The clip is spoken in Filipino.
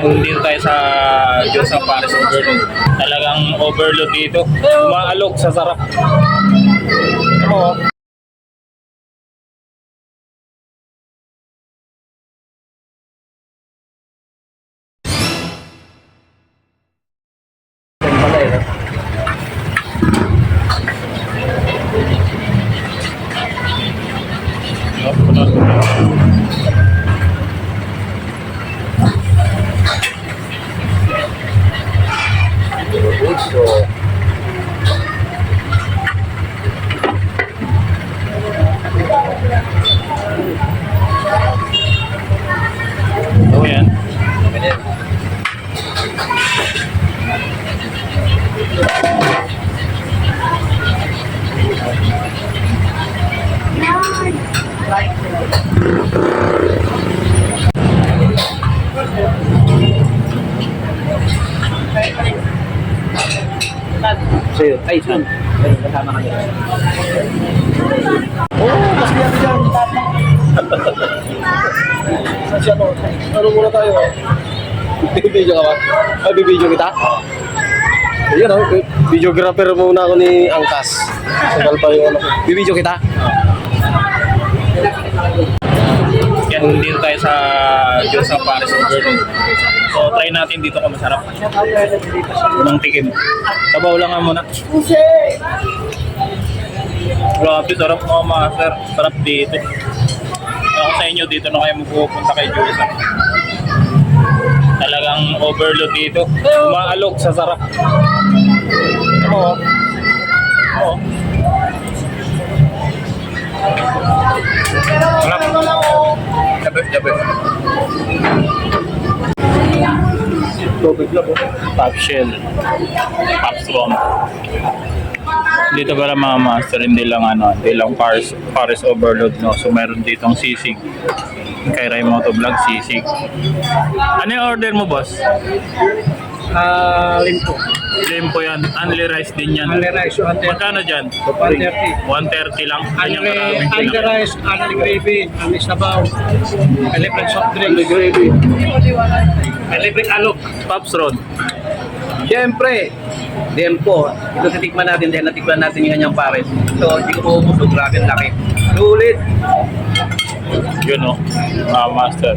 Yan, dito tayo sa ng Paris Overload. Talagang overload dito. Umaalok sa sarap. Oo. So yun. Ay, son. Ayun, kasama kami. Oo, mas yan dyan. Saan siya to? Ano muna tayo? Bibidyo ka ba? Ay, bibidyo kita? Ayun oh, videographer muna ako ni Angkas. Sagal pa yung ano. Bibidyo kita? Yan, dito tayo sa Diyos ng Paris Overload. So, try natin dito kung masarap. Unang tikim. Sabaw lang nga muna. Grabe, sarap mga master. Sarap dito. Ako sa inyo, dito na kayo magpupunta kay Diyos. Talagang overload dito. Umaalok sa sarap. Oo. Oo. Sarap. Jabe. Tubig lang po. Top shell. Top strong. Dito pala mga master, hindi lang ano, hindi lang Paris, Paris overload, no? So meron ditong sisig. Kay Raimoto Vlog, sisig. Ano yung order mo, boss? Ah, limpo. Limpo yan. Only rice din yan. Only rice, 130. Magkano dyan? 130. 130 lang. Kanyang Only, karaming only rice, only gravy, only sabaw, only soft drink, Only gravy. only alok. Pops Road. Siyempre, Dempo. Ito titikman natin dahil natikman natin yung kanyang pares. So, hindi ko maubusog. Grabe ang laki. Sulit. Yun o. Mga master.